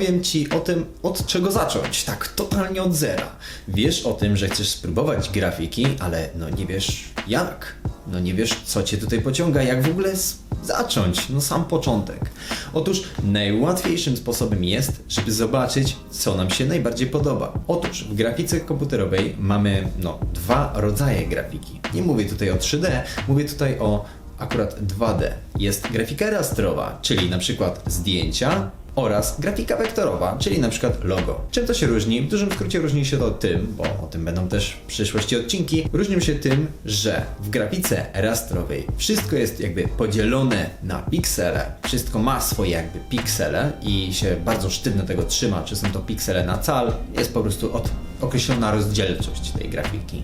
Powiem Ci o tym, od czego zacząć, tak totalnie od zera. Wiesz o tym, że chcesz spróbować grafiki, ale no nie wiesz jak. No nie wiesz, co Cię tutaj pociąga, jak w ogóle zacząć, no sam początek. Otóż najłatwiejszym sposobem jest, żeby zobaczyć, co nam się najbardziej podoba. Otóż w grafice komputerowej mamy no, dwa rodzaje grafiki. Nie mówię tutaj o 3D, mówię tutaj o akurat 2D. Jest grafika rastrowa, czyli na przykład zdjęcia oraz grafika wektorowa, czyli na przykład logo. Czym to się różni? W dużym skrócie różni się to tym, bo o tym będą też w przyszłości odcinki, różnią się tym, że w grafice rastrowej wszystko jest jakby podzielone na piksele, wszystko ma swoje jakby piksele i się bardzo sztywno tego trzyma, czy są to piksele na cal, jest po prostu od, określona rozdzielczość tej grafiki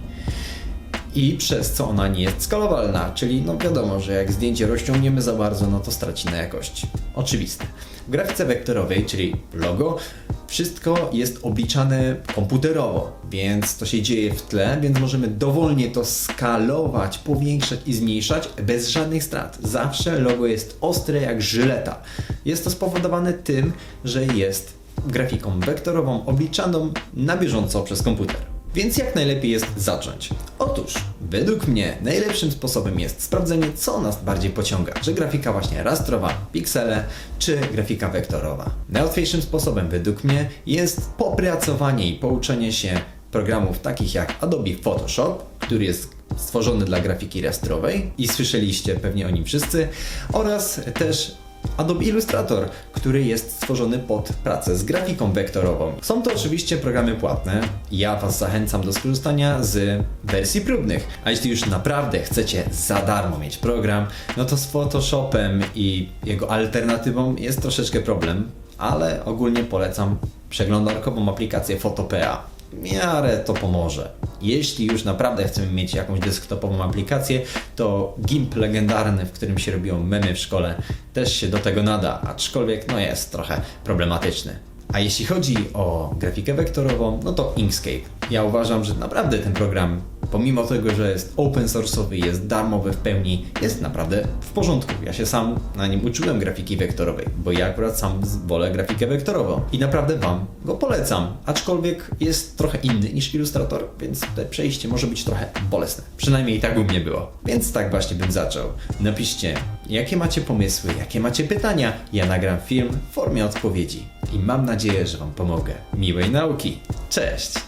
i przez co ona nie jest skalowalna, czyli no wiadomo, że jak zdjęcie rozciągniemy za bardzo, no to straci na jakości. Oczywiste. W grafice wektorowej, czyli logo, wszystko jest obliczane komputerowo, więc to się dzieje w tle, więc możemy dowolnie to skalować, powiększać i zmniejszać bez żadnych strat. Zawsze logo jest ostre jak żyleta. Jest to spowodowane tym, że jest grafiką wektorową obliczaną na bieżąco przez komputer. Więc jak najlepiej jest zacząć? Otóż, według mnie najlepszym sposobem jest sprawdzenie, co nas bardziej pociąga. Czy grafika właśnie rastrowa, piksele, czy grafika wektorowa. Najłatwiejszym sposobem według mnie jest popracowanie i pouczenie się programów takich jak Adobe Photoshop, który jest stworzony dla grafiki rastrowej i słyszeliście pewnie o nim wszyscy, oraz też Adobe Illustrator, który jest stworzony pod pracę z grafiką wektorową. Są to oczywiście programy płatne. Ja Was zachęcam do skorzystania z wersji próbnych. A jeśli już naprawdę chcecie za darmo mieć program, no to z Photoshopem i jego alternatywą jest troszeczkę problem, ale ogólnie polecam przeglądarkową aplikację Photopea. W miarę to pomoże. Jeśli już naprawdę chcemy mieć jakąś desktopową aplikację, to GIMP legendarny, w którym się robią memy w szkole, też się do tego nada, aczkolwiek no jest trochę problematyczny. A jeśli chodzi o grafikę wektorową, no to Inkscape. Ja uważam, że naprawdę ten program, pomimo tego, że jest open source'owy, jest darmowy w pełni, jest naprawdę w porządku. Ja się sam na nim uczyłem grafiki wektorowej, bo ja akurat sam wolę grafikę wektorową i naprawdę Wam go polecam. Aczkolwiek jest trochę inny niż Illustrator, więc te przejście może być trochę bolesne. Przynajmniej tak u mnie było. Więc tak właśnie bym zaczął. Napiszcie, jakie macie pomysły, jakie macie pytania. Ja nagram film w formie odpowiedzi i mam nadzieję, że Wam pomogę. Miłej nauki. Cześć!